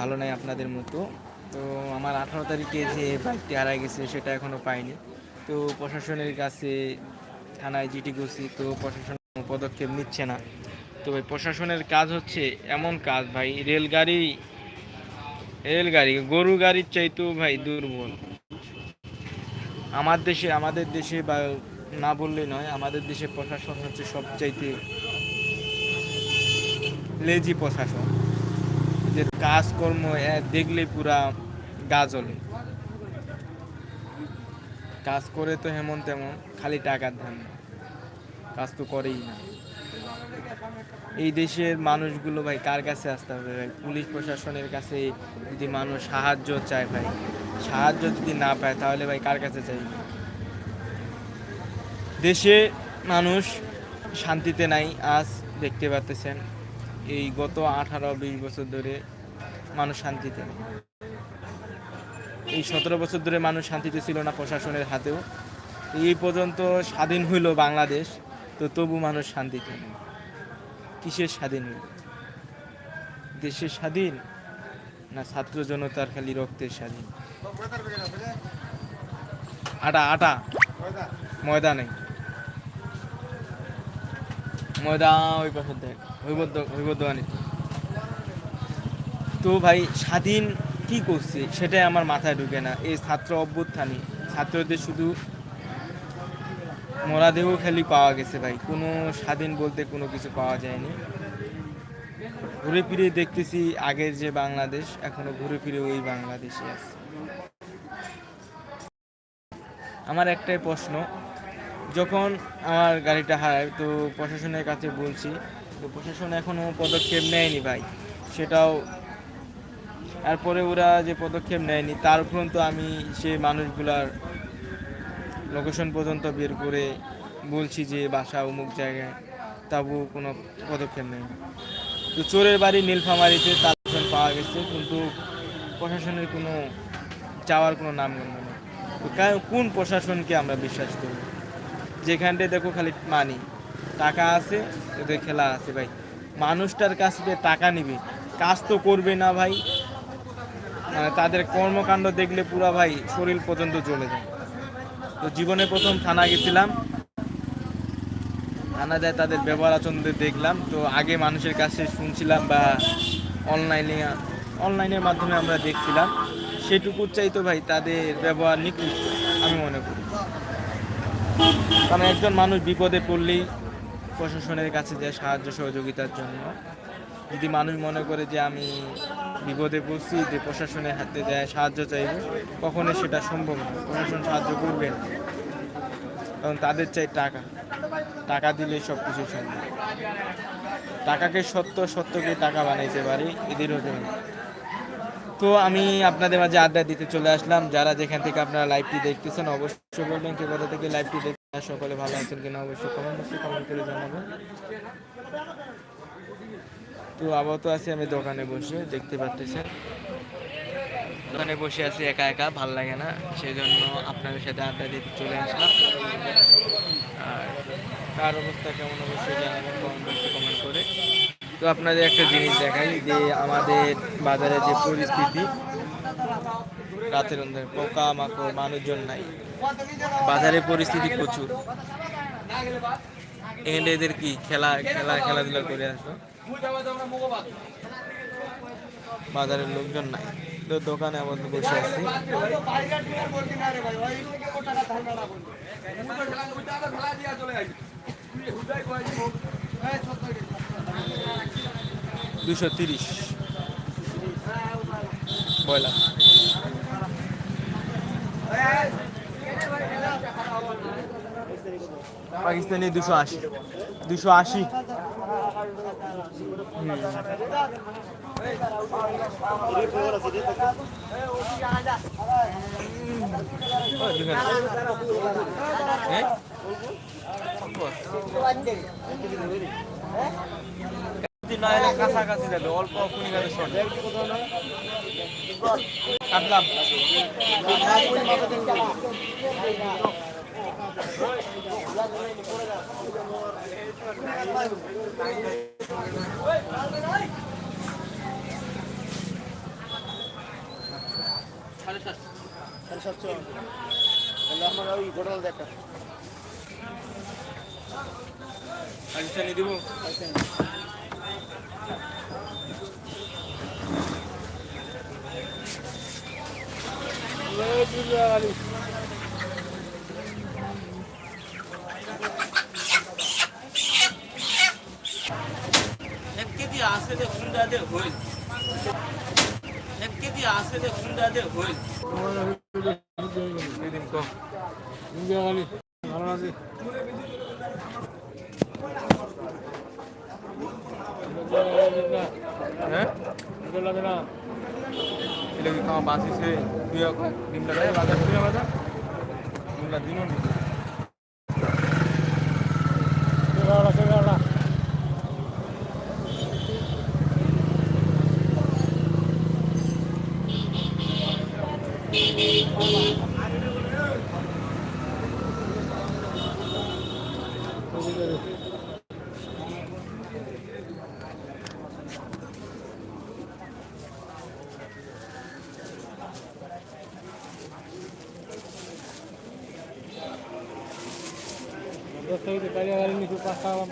ভালো নাই আপনাদের মতো। তো আমার আঠারো তারিখে যে বাইকটি হারাই গেছে, সেটা এখনও পাইনি। তো প্রশাসনের কাছে, থানায় জিটি করছি, তো প্রশাসন পদক্ষেপ নিচ্ছে না। তো ভাই প্রশাসনের কাজ হচ্ছে এমন কাজ, ভাই, রেলগাড়ি রেলগাড়ি, গরু গাড়ির চাইতেও, ভাই, দুর্বল। আমার দেশে, আমাদের দেশে বা না বললে নয়, আমাদের দেশে প্রশাসন হচ্ছে সবচাইতে লেজি প্রশাসন। কাজকর্ম দেখলে পুরা গা জ্বলে। কাজ করে তো হেমন তেমন, খালি টাকার ধান কাজ তো করেই না। এই দেশের মানুষগুলো ভাই কার কাছে আসতে হবে ভাই? পুলিশ প্রশাসনের কাছে যদি মানুষ সাহায্য চায় ভাই, সাহায্য যদি না পায় তাহলে ভাই কার কাছে চাই? দেশে মানুষ শান্তিতে নাই, আজ দেখতে পাচ্তেছেন এই গত আঠারো বিশ বছর ধরে মানুষ শান্তিতে। এই সতেরো বছর ধরে মানুষ শান্তিতে ছিল না প্রশাসনের হাতেও। এই পর্যন্ত স্বাধীন হইল বাংলাদেশ, তো তবু মানুষ শান্তিতে কিসের স্বাধীন হইল? দেশের স্বাধীন না ছাত্র জনতার খালি রক্তের স্বাধীন? আটা আটা। ময়দা নেই ময়দা ওই পাশে দেখ। হইবদ্দ হইবদ্দ আনি তো ভাই, স্বাধীন কি করছে? সেটাই আমার মাথায় ঢুকে না। এই ছাত্র অভ্যুত্থানে। ছাত্রদের শুধু মরাদেহ খালি পাওয়া গেছে ভাই। কোনো স্বাধীন বলতে কোনো কিছু পাওয়া যায়নি। ঘুরে ফিরে দেখতেছি আগের যে বাংলাদেশ, এখনও ঘুরে ফিরে ওই বাংলাদেশে আছে। আমার একটাই প্রশ্ন, যখন আমার গাড়িটা হারায়, তো প্রশাসনের কাছে বলছি, তো প্রশাসন এখনও পদক্ষেপ নেয়নি ভাই। সেটাও তারপরে ওরা যে পদক্ষেপ নেয়নি, তার উপরন্ত আমি সে মানুষগুলার লোকেশন পর্যন্ত বের করে বলছি যে বাসা অমুক জায়গায়, তাবু কোনো পদক্ষেপ নেই তো চোরের বাড়ি নীলফামারিতে তার পাওয়া গেছে, কিন্তু প্রশাসনের কোনো, যাওয়ার কোনো নামগন্ধ নেই তো কোন প্রশাসনকে আমরা বিশ্বাস করব যেখানটায় দেখো খালি মানি, টাকা আছে, ওদের খেলা আছে ভাই। মানুষটার কাছ থেকে টাকা নিবে, কাজ তো করবে না ভাই। তাদের কর্মকাণ্ড দেখলে পুরা ভাই শরীর পর্যন্ত জ্বলে যায়। তো জীবনে প্রথম থানা গেছিলাম। থানা যায় তাদের ব্যবহার আচরণ দেখলাম। তো আগে মানুষের কাছে শুনছিলাম বা অনলাইনে অনলাইনের মাধ্যমে আমরা দেখছিলাম। সেটুকু চাইতো ভাই তাদের ব্যবহার নিখুঁত, আমি মনে করি। কারণ একজন মানুষ বিপদে পড়লেই প্রশাসনের কাছে যায় সাহায্য সহযোগিতার জন্য। যদি মানুষ মনে করে যে আমি বিপদে পড়ছি, যে প্রশাসনের হাতে যায় সাহায্য চাইব কখনো সেটা সম্ভব না। প্রশাসন সাহায্য করবে না। কারণ তাদের চাই টাকা। টাকা দিলে সব কিছু সম্ভব। টাকাকে সত্য, সত্যকে টাকা বানাইতে পারি এদের হতে তো আমি আপনাদের মাঝে আড্ডা দিতে চলে আসলাম। যারা যেখান থেকে আপনারা লাইভটি দেখতেছেন, অবশ্যই বলবেন কে কোথা থেকে লাইভটি দেখতে সকলে ভালো আছেন কিনা অবশ্যই কমেন্ট করে জানাবেন। তো আপাতত আছি আমি দোকানে বসে, দেখতে পাচ্ছেন দোকানে বসে আছি একা একা, ভালো লাগে না সেই জন্য আপনাদের সাথে আড্ডা দিতে চলে আসলাম। আর কার অবস্থা, কেমন অবশ্যই জানাবেন কমেন্ট কমেন্ট করে। তো আপনাদের একটা জিনিস দেখাই, যে আমাদের বাজারে যে পরিস্থিতি, রাতের অন্ধকারে পোকা মাকড় মানুষজন নাই। বাজারে পরিস্থিতি প্রচুর। এদের কি খেলা খেলা, খেলাধুলা করে আসো বাজারের লোকজন নাই। তো দোকানে আমাদের বসে আছি। দুশো তিরিশ। পাকিস্তানি দুশো আশি। দুশো আশি। কাছাকাছি যাবে অল্প কুড়ি গাছের শর্ট কাটলাম সাড়ে সাতশো। তাহলে আমার ওই গোটাল দেখা পাকিস্তানি দিব এক আছে খুন্দা দে হইল। এক কেজি আছে যে খুন্দা দে হইল। দিন কো হ্যাঁ? বাঁচিছে তুই ডিমটা বাজার তুই বাজার ডিমটা দিন yo estoy de calle a darle mi su pasada.